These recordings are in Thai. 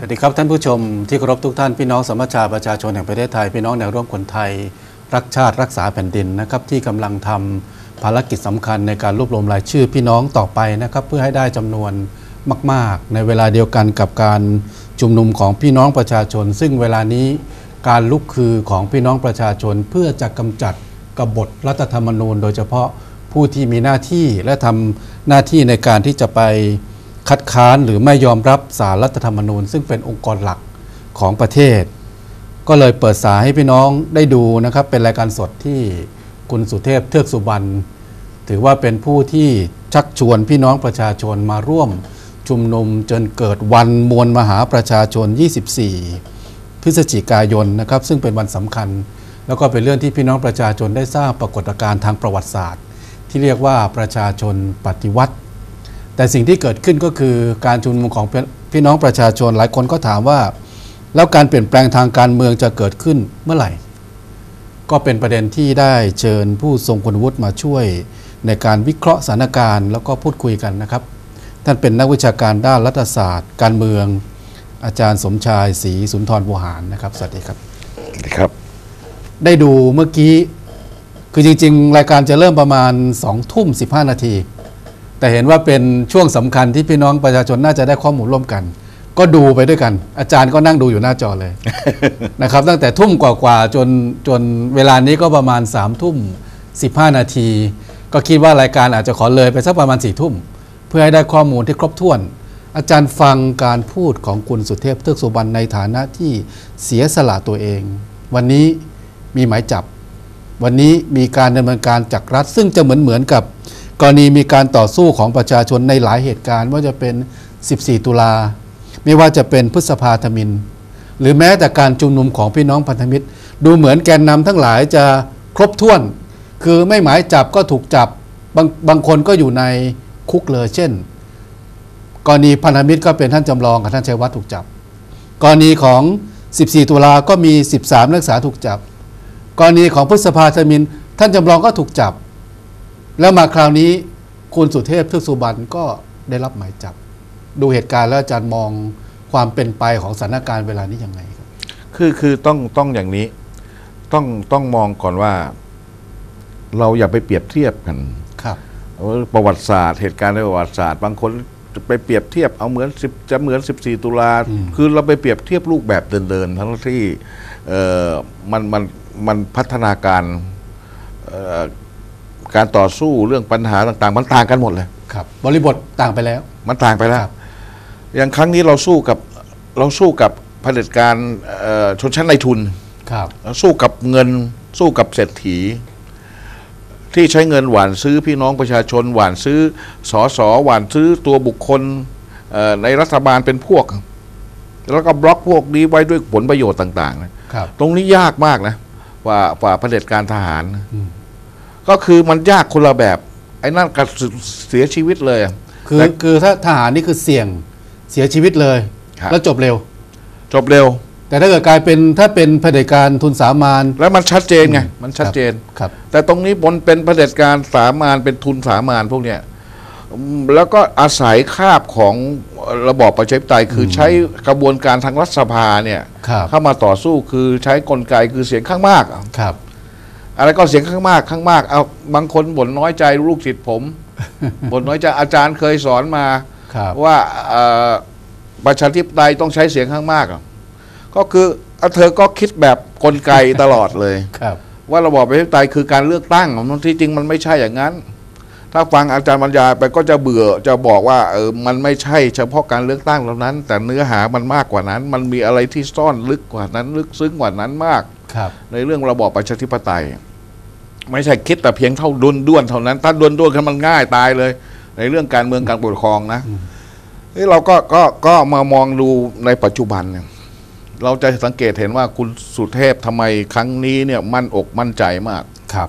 สวัสดีครับท่านผู้ชมที่เคารพทุกท่านพี่น้องสมัชชาประชาชนแห่งประเทศไทยพี่น้องแนวร่วมคนไทย รักชาติรักษาแผ่นดินนะครับที่กำลังทำภารกิจสำคัญในการรวบรวมรายชื่อพี่น้องต่อไปนะครับเพื่อให้ได้จำนวนมาก ๆ ในเวลาเดียวกันกับการชุมนุมของพี่น้องประชาชน ซึ่งเวลานี้การลุกคือของพี่น้องประชาชน เพื่อจะกำจัดกบฏรัฐธรรมนูญ โดยเฉพาะผู้ที่มีหน้าที่และทำหน้าที่ในการที่จะไป คัดค้านหรือไม่ยอมรับสารรัฐธรรมนูญ ซึ่งเป็นองค์กรหลักของประเทศ ก็เลยเปิดสายให้พี่น้องได้ดูนะครับ เป็นรายการสดที่คุณสุเทพเทือกสุบรรณถือว่าเป็นผู้ที่ชักชวนพี่น้องประชาชนมาร่วมชุมนุมจนเกิดวันมวลมหาประชาชน 24 พฤศจิกายนนะครับ ซึ่งเป็นวันสำคัญ แล้วก็เป็นเรื่องที่พี่น้องประชาชนได้สร้างปรากฏการณ์ทางประวัติศาสตร์ ที่เรียกว่าประชาชนปฏิวัติ แต่สิ่งที่เกิดขึ้นก็คือการชุมนุมของพี่น้องประชาชนหลายคนก็ถามว่า แล้วการเปลี่ยนแปลงทางการเมืองจะเกิดขึ้นเมื่อไหร่ ก็เป็นประเด็นที่ได้เชิญผู้ทรงคุณวุฒิมาช่วย ในการวิเคราะห์สถานการณ์แล้วก็พูดคุยกันนะครับ ท่านเป็นนักวิชาการด้านรัฐศาสตร์ การเมือง อาจารย์สมชายศรีสุนทรบุหารนะครับสวัสดีครับครับ ได้ดูเมื่อกี้คือจริง ๆ รายการจะเริ่มประมาณ2ทุ่ม15 นาที แต่เห็นว่าเป็นช่วงสำคัญที่พี่น้องประชาชนน่าจะได้ข้อมูลร่วมกัน ก็ดูไปด้วยกัน อาจารย์ก็นั่งดูอยู่หน้าจอเลยนะครับ ตั้งแต่ทุ่มกว่าๆจนจนเวลานี้ก็ประมาณ3ามทุ่ม15 นาที ก็คิดว่ารายการอาจจะขอเลยไปสักประมาณ4ี่ทุ่ม เพื่อให้ได้ข้อมูลที่ครบถ้วน อาจารย์ฟังการพูดของคุณสุเทพเทือกสุบรรณในฐานะที่เสียสละตัวเอง วันนี้มีหมายจับ วันนี้มีการดำเนินการจากรัฐ ซึ่งจะเหมือนเหมือนกับ กรณีมีการต่อสู้ของประชาชนในหลายเหตุการณ์ว่าจะเป็น 14 ตุลา ไม่ว่าจะเป็นพฤษภาธมิน หรือแม้แต่การชุมนุมของพี่น้องพันธมิตร ดูเหมือนแกนนำทั้งหลายจะครบถ้วน คือไม่หมายจับก็ถูกจับบางบางคนก็อยู่ในคุกเลยเช่น กรณีพันธมิตรก็เป็นท่านจำลองกับท่านชัยวัฒน์ถูกจับ กรณีของ 14 ตุลาก็มี 13 นักศึกษาถูกจับ กรณีของพฤษภาธมิน ท่านจำลองก็ถูกจับ แล้วมาคราวนี้คุณสุเทพเทือกสุบรรณก็ได้รับหมายจับ ดูเหตุการณ์แล้วอาจารย์มองความเป็นไปของสถานการณ์เวลานี้ยังไงครับ คือคือต้องต้องอย่างนี้ ต้องต้องมองก่อนว่า เราอย่าไปเปรียบเทียบกันครับว่าประวัติศาสตร์ เหตุการณ์ในประวัติศาสตร์ บางคนจะไปเปรียบเทียบเอาเหมือน10จะเหมือน 14 ตุลาอืมคือเราไปเปรียบเทียบรูปแบบเดินๆทั้งที่เอ่อมันมันมันพัฒนาการเอ่อ การต่อสู้เรื่องปัญหาต่าง ๆ มันต่างกันหมดเลย ครับ บริบทต่างไปแล้ว มันต่างไปแล้ควรับอย่างครั้งนี้เราสู้กับเราสู้กับเผด็จการเอ่อชนชั้นในทุน ครับ สู้กับเงินสู้กับเศรษฐี ที่ใช้เงินหวานซื้อพี่น้องประชาชนหวานซื้อสอสอหวานซื้อตัวบุคคลเอ่อในรัฐบาลเป็นพวก แล้วก็บล็อกพวกนี้ไว้ด้วยผลประโยชน์ต่างๆนะครับ ตรงนี้ยากมากนะกว่าฝ่าเผด็จการทหาร อืม ก็คือมันยากคนละแบบ ไอ้นั่นก็เสียชีวิตเลยอะคือแต่ คือถ้าทหารนี่คือเสี่ยงเสียชีวิตเลย ครับ แล้วจบเร็ว จบเร็ว แต่ถ้าเกิดกลายเป็นถ้าเป็นเผด็จการทุนสามานแล้วมันชัดเจนไงมันชัดเจน ครับ แต่ตรงนี้บนเป็นเผด็จการสามานเป็นทุนสามานพวกเนี้ยอืมแล้วก็อาศัยคาบของระบอบประชาธิปไตยคือใช้กระบวนการทางรัฐสภาเนี่ยครับ เข้ามาต่อสู้คือใช้กลไกคือเสียงข้างมากอะครับ อะไรก็เสียงข้างมากข้างมากเอาบางคนบ่นน้อยใจลูกศิษย์ผมบ่นน้อยใจอาจารย์เคยสอนมาครับว่าเอ่อประชาธิปไตยต้องใช้เสียงข้างมากอะก็คือเอาเธอก็คิดแบบกลไกตลอดเลยครับ ว่าระบอบประชาธิปไตยคือการเลือกตั้งมันที่จริงมันไม่ใช่อย่างนั้น ถ้าฟังอาจารย์บรรยายไปก็จะเบื่อจะบอกว่าเออมันไม่ใช่เฉพาะการเลือกตั้งเท่านั้น แต่เนื้อหามันมากกว่านั้น มันมีอะไรที่ซ่อนลึกกว่านั้น ลึกซึ้งกว่านั้นมากครับในเรื่องระบอบประชาธิปไตย ไม่ใช่คิดแต่เพียงเท่าดุนด้วนเท่านั้น ถ้าดุนด้วนกันมันง่ายตายเลย ในเรื่องการเมืองการปกครองนะเฮ้ยเราก็ก็ก็มามองดูในปัจจุบันเนี่ยเราจะสังเกตเห็นว่าคุณสุเทพทำไมครั้งนี้เนี่ยมั่นอกมั่นใจมากครับ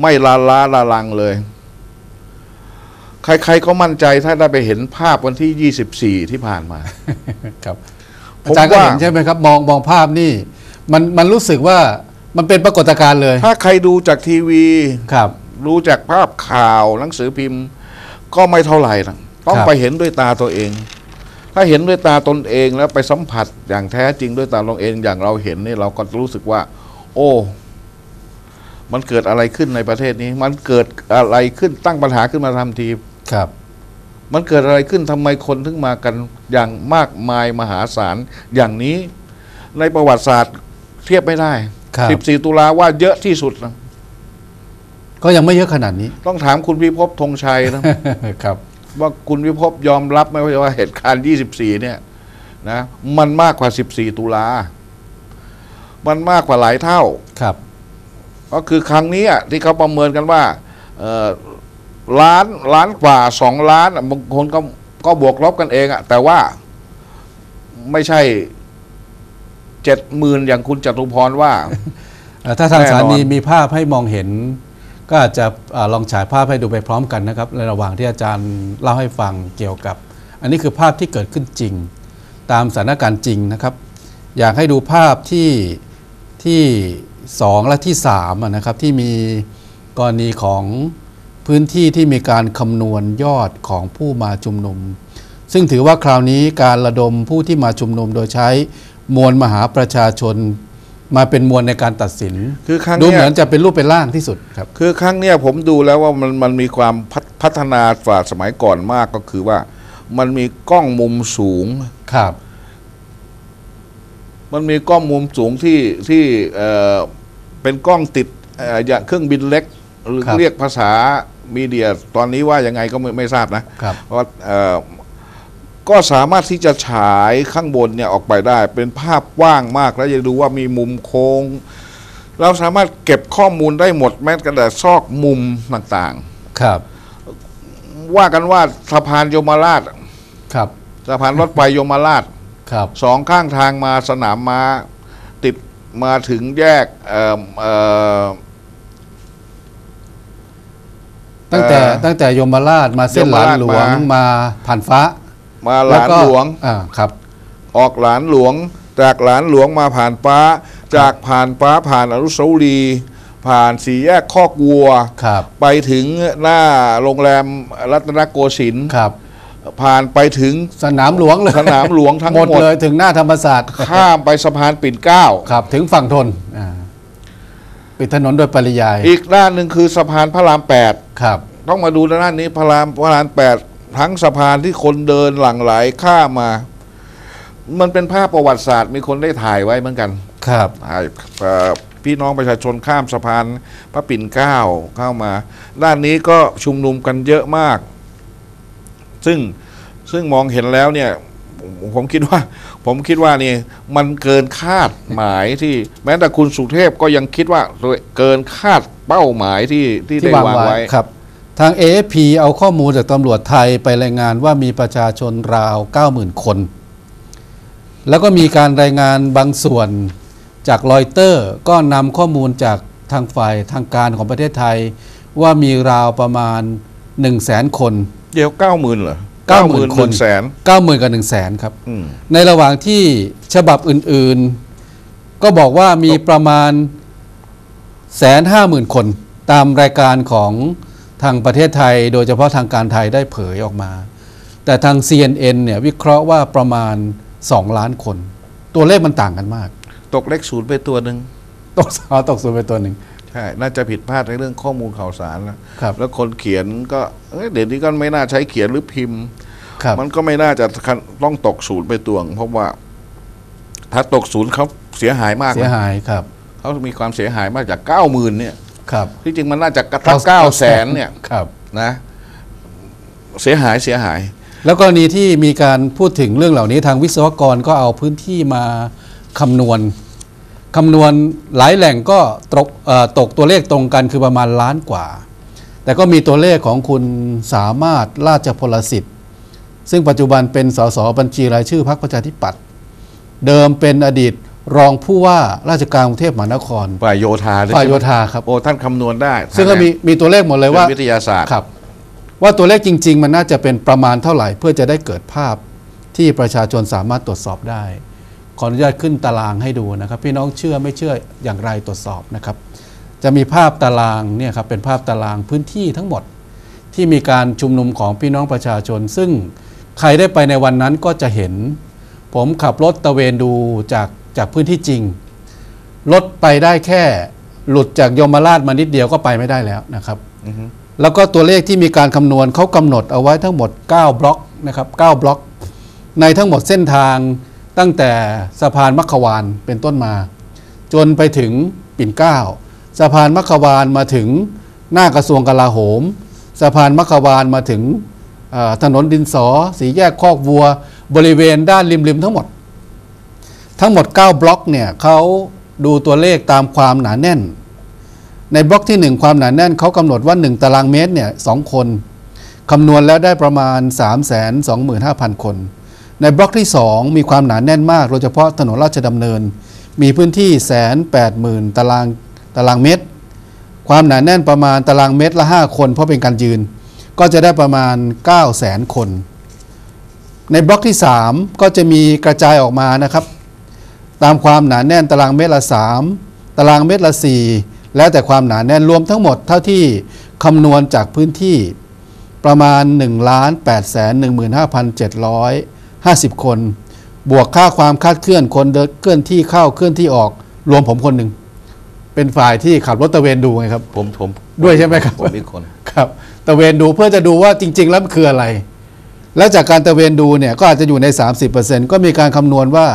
ไม่ลาล้าละลังเลย ใครๆก็มั่นใจถ้าได้ไปเห็นภาพวันที่24ที่ผ่านมา ครับผมอาจารย์ก็ว่าเห็นใช่ไหมครับ มองมองภาพนี่ มันมันรู้สึกว่า มันเป็นปรากฏการณ์เลยถ้าใครดูจากทีวี ครับ รู้จากภาพข่าวหนังสือพิมพ์ ก็ไม่เท่าไหร่นะต้องครับไปเห็นด้วยตาตัวเอง ถ้าเห็นด้วยตาตนเองแล้วไปสัมผัสอย่างแท้จริงด้วยตาเราเองอย่างเราเห็นนี่เราก็รู้สึกว่า โอ้ มันเกิดอะไรขึ้นในประเทศนี้ มันเกิดอะไรขึ้นตั้งปัญหาขึ้นมาทันทีครับ มันเกิดอะไรขึ้นทำไมคนถึงมากันอย่างมากมายมหาศาลอย่างนี้ ในประวัติศาสตร์เทียบไม่ได้ ครับ 14 ตุลาว่าเยอะที่สุดนะก็ยังไม่เยอะขนาดนี้ ต้องถามคุณพิภพธงชัยนะครับ ว่าคุณพิภพยอมรับไหมว่าเหตุการณ์ 24 เนี่ยนะมันมากกว่า 14 ตุลา มันมากกว่าหลายเท่าครับ ก็คือครั้งนี้อะที่เขาประเมินกันว่าเอ่อล้านล้านกว่าสองล้านอะบางคนก็ก็บวกลบกันเองอะแต่ว่าไม่ใช่ เจ็ดหมื่นอย่างคุณจตุพรว่าเอ่อถ้าทางแน่นอนสถานีมีภาพให้มองเห็น ก็อาจจะเอ่อลองฉายภาพให้ดูไปพร้อมกันนะครับในระหว่างที่อาจารย์เล่าให้ฟังเกี่ยวกับ อันนี้คือภาพที่เกิดขึ้นจริง ตามสถานการณ์จริงนะครับ อยากให้ดูภาพที่ที่สองและที่สามอะนะครับที่มีกรณีของพื้นที่ที่มีการคำนวณยอดของผู้มาชุมนุม ซึ่งถือว่าคราวนี้การระดมผู้ที่มาชุมนุมโดยใช้ มวลมหาประชาชนมาเป็นมวลในการตัดสินคือครั้งดูเนี้เหยมือนจะเป็นรูปเป็นร่างที่สุดครับ คือครั้งเนี้ยผมดูแล้วว่ามันมันมีความพัฒพัฒนาฝ่าสมัยก่อนมากก็คือว่า มันมีกล้องมุมสูง ครับ มันมีกล้องมุมสูงที่ที่เอ่อเป็นกล้องติดเอ่ออย่างเครื่องบินเล็กหรือครับเรียกภาษามีเดีย ตอนนี้ว่ายังไงก็ไม่ไม่ทราบนะครับ เพราะเอ่อ ก็สามารถที่จะฉายข้างบนเนี่ยออกไปได้ เป็นภาพกว้างมากแล้วจะดูว่ามีมุมโค้ง เราสามารถเก็บข้อมูลได้หมดแม้กระทั่งซอกมุมต่างครับๆว่ากันว่าสะพานโยมราชครับสะพานรถไฟโยมราชครับสองข้างทางมาสนามม้าติดมาถึงแยกเอ่อเอ่อ ตั้งแต่เอ่อตั้งแต่ยมราชมาเส้นหลานหลวงยมราชมา มาผ่านฟ้า มาหแวลานก็หลวงอ่าครับ ออกหลานหลวง จากหลานหลวงมาผ่านฟ้า จากผ่านฟ้าผ่านอนุสาวรีย์ผ่านสี่แยกคอกวัวครับไปถึงหน้าโรงแรมรัตนโกสินทร์ครับผ่านไปถึงสนามหลวงเลยสนามหลวงทั้งหมดหมดเลยถึงหน้าธรรมศาสตร์ ข้ามไปสะพานปิ่นเกล้าครับ ถึงฝั่งทนอ่าปิดถนนโดยปริยาย อีกด้านหนึ่งคือสะพานพระรามแปดครับ ต้องมาดูด้านนี้พระรามพระรามแปด ทั้งสะพานที่คนเดินหลั่งไหลข้ามมา มันเป็นภาพประวัติศาสตร์มีคนได้ถ่ายไว้เหมือนกัน ครับถ่ายเอ่อพี่น้องประชาชนข้ามสะพานพระปิ่นเกล้าเข้ามา ด้านนี้ก็ชุมนุมกันเยอะมาก ซึ่งซึ่งมองเห็นแล้วเนี่ยผมผมคิดว่า ผมคิดว่านี่มันเกินคาดหมายที่ แม้แต่คุณสุเทพก็ยังคิดว่าเกินคาดเป้าหมายที่ที่ได้วางไว้ ครับ ทาง AFP เอาข้อมูลจากตำรวจไทยไปรายงานว่ามีประชาชนราว 90,000 คน แล้วก็มีการรายงานบางส่วนจากรอยเตอร์ก็นำข้อมูลจากทางฝ่ายทางการของประเทศไทย ว่ามีราวประมาณ 1 0 0 0 0แสนคน เดี๋ยวเก้าหมื่นเหรอ90,000คนแสน90,000กับ1 0 0 0 0แสนครับอืมในระหว่างที่ฉบับอื่นๆ ก็บอกว่ามีประมาณแสนห้าหมื่นคนตามรายการของ ทางประเทศไทย โดยเฉพาะทางการไทยได้เผยออกมา แต่ทาง CNN เนี่ยวิเคราะห์ว่าประมาณ 2 ล้านคน ตัวเลขมันต่างกันมาก ตกเลขศูนย์ไปตัวหนึ่งตกเอาตกส่วนไปตัวหนึ่งใช่ น่าจะผิดพลาดในเรื่องข้อมูลข่าวสารแล้วครับแล้วคนเขียนก็เอ้ยเดี๋ยวนี้ก็ไม่น่าใช้เขียนหรือพิมพ์ครับมันก็ไม่น่าจะต้องตกศูนย์ไปตวง เพราะว่าถ้าตกศูนย์เขาเสียหายมากเสียนะหายครับเขามีความเสียหายมากจากเก้าหมื่นเนี่ย ครับที่จริงมันน่าจะกระทับเก้าแสนเนี่ยครับนะเสียหายเสียหาย แล้วกรณีที่มีการพูดถึงเรื่องเหล่านี้ทางวิศวกรก็เอาพื้นที่มาคำนวณคำนวณหลายแหล่งก็ตกเอ่อตกตัวเลขตรงกันคือประมาณล้านกว่า แต่ก็มีตัวเลขของคุณสามารถราชพลสิทธิ์ ซึ่งปัจจุบันเป็นสสบัญชีรายชื่อพรรคประชาธิปัตย์เดิมเป็นอดีต รองผู้ว่าราชการกรุงเทพมหานครฝ่ายโยธาด้วยฝ่ายโยใช่ไหมธาครับโอ้ท่านคำนวณได้ ซึ่งก็มีมีตัวเลขหมดเลยว่าเป็นวิทยาศาสตร์ครับว่าตัวเลขจริง ๆ มันน่าจะเป็นประมาณเท่าไหร่ เพื่อจะได้เกิดภาพที่ประชาชนสามารถตรวจสอบได้ ขออนุญาตขึ้นตารางให้ดูนะครับ พี่น้องเชื่อไม่เชื่ออย่างไรตรวจสอบนะครับ จะมีภาพตารางเนี่ยครับเป็นภาพตารางพื้นที่ทั้งหมดที่มีการชุมนุมของพี่น้องประชาชน ซึ่งใครได้ไปในวันนั้นก็จะเห็น ผมขับรถตระเวนดูจาก จากพื้นที่จริง รถไปได้แค่หลุดจากยมราชมานิดเดียวก็ไปไม่ได้แล้วนะครับอือฮึแล้วก็ตัวเลขที่มีการคำนวณเขากำหนดเอาไว้ทั้งหมด 9 บล็อกนะครับ9บล็อก ในทั้งหมดเส้นทางตั้งแต่สะพานมัคควานเป็นต้นมา จนไปถึงปิ่นเกล้าสะพานมัคควานมาถึงหน้ากระทรวงกลาโหม สะพานมัคควานมาถึงเอ่อถนนดินสอ สีแยกคอกวัว บริเวณด้านริมๆทั้งหมด ทั้งหมด 9 บล็อกเนี่ยเขาดูตัวเลขตามความหนาแน่น ในบล็อกที่ 1 ความหนาแน่นเขากำหนดว่า 1 ตารางเมตรเนี่ยสองคนคำนวณแล้วได้ประมาณ 3 2 5 0 0 0 คน ในบล็อกที่ 2 มีความหนาแน่นมากโดยเฉพาะถนนราชดำเนิน มีพื้นที่แสนแปดหมื่นตารางตารางเมตร ความหนาแน่นประมาณตารางเมตรละ 5 คนเพราะเป็นการยืน ก็จะได้ประมาณ 9 0 0 0 0 0 คน ในบล็อกที่ 3 ก็จะมีกระจายออกมานะครับ ตามความหนาแน่นตารางเมตรละ 3 ตารางเมตรละ 4 แล้วแต่ความหนาแน่นรวมทั้งหมดเท่าที่คำนวณจากพื้นที่ประมาณ1ล้าน8แสน15,750 คน บวกค่าความคาดเคลื่อนคนเดินเคลื่อนที่เข้าเคลื่อนที่ออก รวมผมคนหนึ่ง เป็นฝ่ายที่ขับรถตระเวนดูไงครับ ผมผมด้วยใช่ไหมครับผมอีกคนครับตระเวนดูเพื่อจะดูว่าจริง ๆ แล้วมันคืออะไร แล้วจากการตระเวนดูเนี่ยก็อาจจะอยู่ใน 30%ก็มีการคำนวณว่า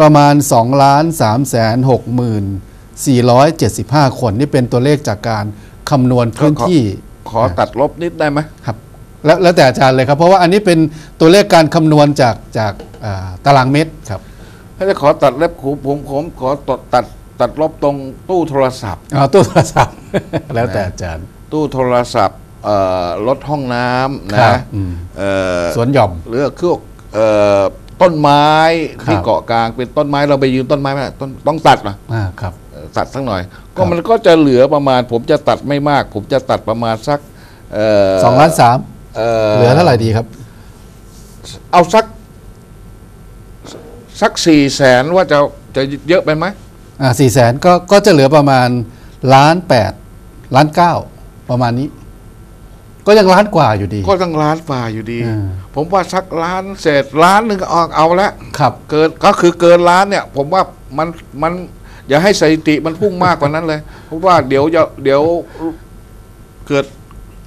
ประมาณ2ล้าน3แสน6หมื่น475 คน นี่เป็นตัวเลขจากการคำนวณพื้นที่ขอตัดลบนิดได้ไหมครับแล้วแล้วแต่อาจารย์เลยครับ เพราะว่าอันนี้เป็นตัวเลขการคำนวณจากจากอ่าตารางเมตรครับถ้าจะขอตัดเล็บขูผมผมขอตัดตัดตัดลบตรงตู้โทรศัพท์เอาตู้โทรศัพท์ แล้วแต่อาจารย์ ตู้โทรศัพท์เอ่อรถห้องน้ำครันะบอืมเอ่อสวนหย่อมหรือเครื่องเอ่อ ต้นไม้ที่ครับ เกาะกลางเป็นต้นไม้เราไปยืนต้นไม้ไม่ได้ต้นต้องตัดนะอ่าครับ เอ่อตัดสักหน่อย ก็ครับมันก็จะเหลือประมาณ ผมจะตัดไม่มาก ผมจะตัดประมาณสักเอ่อสองล้านสามเอ่เหลือเท่าไหร่ดีครับ เอาสัก สักสี่แสนว่าจะจะเยอะไปไหมอ่าสี่แสนก็ก็จะเหลือประมาณล้านแปดล้านเก้าประมาณนี้ ก็ยังล้านกว่าอยู่ดี ก็ตั้งล้านฝ่าอยู่ดี อ่า ผมว่าสักล้านเศษล้านหนึ่งก็เอาเอาละครับเกินก็คือเกินล้านเนี่ย ผมว่ามันมันอย่าให้สถิติมันพุ่งมากกว่านั้นเลยเพราะว่าเดี๋ยวจะเดี๋ยวเกิด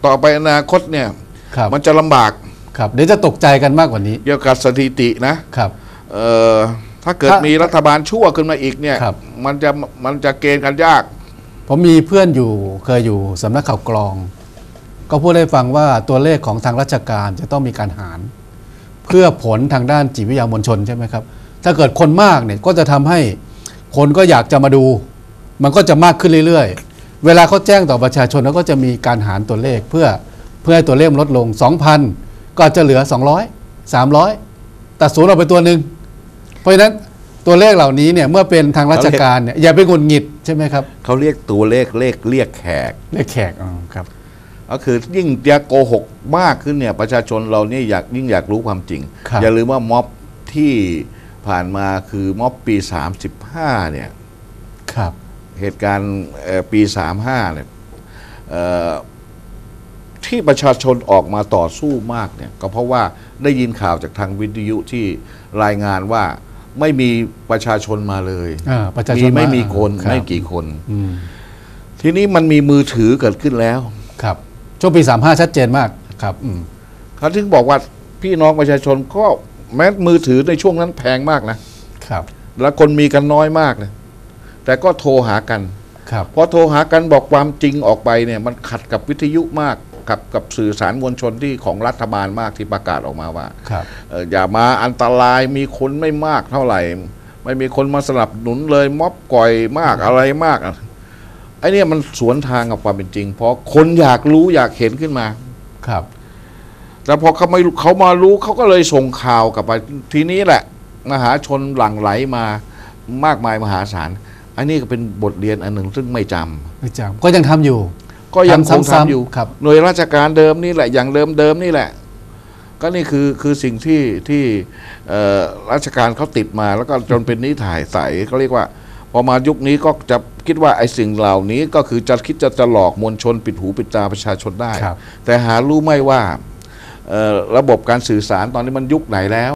ต่อไปอนาคตเนี่ย ครับมันจะลำบากครับเดี๋ยวจะตกใจกันมากกว่านี้เกี่ยวกับสถิตินะครับ เอ่อถ้าเกิดถ้ามีมีรัฐบาลชั่วขึ้นมาอีกเนี่ย ครับ มันจะมันจะเกณฑ์กันยาก ผมมีเพื่อนอยู่เคยอยู่สำนักข่าวกรอง ก็พูดให้ฟังว่าตัวเลขของทางราชการจะต้องมีการหาร เพื่อผลทางด้านจิตวิทยามวลชนใช่ไหมครับ ถ้าเกิดคนมากเนี่ยก็จะทำให้คนก็อยากจะมาดู มันก็จะมากขึ้นเรื่อยๆ เวลาเขาแจ้งต่อประชาชนแล้วก็จะมีการหารตัวเลขเพื่อเพื่อให้ตัวเลขมันลดลง 2,000 ก็อาจจะเหลือ 200 300ตัดศูนย์ออกไปตัวหนึ่งเพราะฉะนั้นตัวเลขเหล่านี้เนี่ยเมื่อเป็นทางราชการเนี่ยอย่าไปหงุดหงิดใช่ไหมครับเขาเรียกตัวเลขเลขเรียกแขกเลขแขกอ๋อครับ ก็คือยิ่งจะโกหกมากขึ้นเนี่ยประชาชนเราเนี่ยอยากยิ่งอยากรู้ความจริง ครับ อย่าลืมว่าม็อบที่ผ่านมาคือม็อบปี 35เนี่ย ครับ เหตุการณ์เอ่อปี 35 เนี่ยเอ่อที่ประชาชนออกมาต่อสู้มากเนี่ยก็เพราะว่าได้ยินข่าวจากทางวิทยุที่รายงานว่าไม่มีประชาชนมาเลยอ่าประชาชมีนไม่มีคนรับ ไม่กี่คน อืมทีนี้มันมีมือถือเกิดขึ้นแล้ว ครับ ช่วงปี 35 ชัดเจนมากครับอืมเขาถึงบอกว่าพี่น้องประชาชนก็แม้มือถือในช่วงนั้นแพงมากนะครับ แล้วคนมีกันน้อยมากเลยแต่ก็โทรหากันครับพอโทรหากันบอกความจริงออกไปเนี่ยมันขัดกับวิทยุมากกับกับสื่อสารมวลชนที่ของรัฐบาลมากที่ประกาศออกมาว่าครับเอ่ออย่ามาอันตรายมีคนไม่มากเท่าไหร่ ไม่มีคนมาสนับสนุนเลยม็อบก่อยมากอะไรมากอะ ไอ้เนี่ยมันสวนทางกับความเป็นจริง เพราะคนอยากรู้อยากเห็นขึ้นมา ครับแต่พอเขาไม่รู้เขามารู้เขาก็เลยส่งข่าวกลับไปทีนี้แหละ มหาชนหลั่งไหลมามากมายมหาศาล อันนี้ก็เป็นบทเรียนอันหนึ่งซึ่งไม่จำไม่จำก็ยังทำอยู่ ก็ยังคงซ้ำๆทำอยู่ ครับ หน่วยราชการเดิมนี่แหละ อย่างเดิมเดิมนี่แหละ ก็นี่คือคือสิ่งที่ที่เอ่อราชการเขาติดมาแล้วก็จนเป็นนิถ่ายใสเขาเรียกว่า พอมายุคนี้ก็จะ คิดว่าไอ้สิ่งเหล่านี้ก็คือจะคิดจะจะหลอกมวลชนปิดหูปิดตาประชาชนได้ครับแต่หารู้ไหม่ว่าเอ่อระบบการสื่อสารตอนนี้มันยุคไหนแล้ว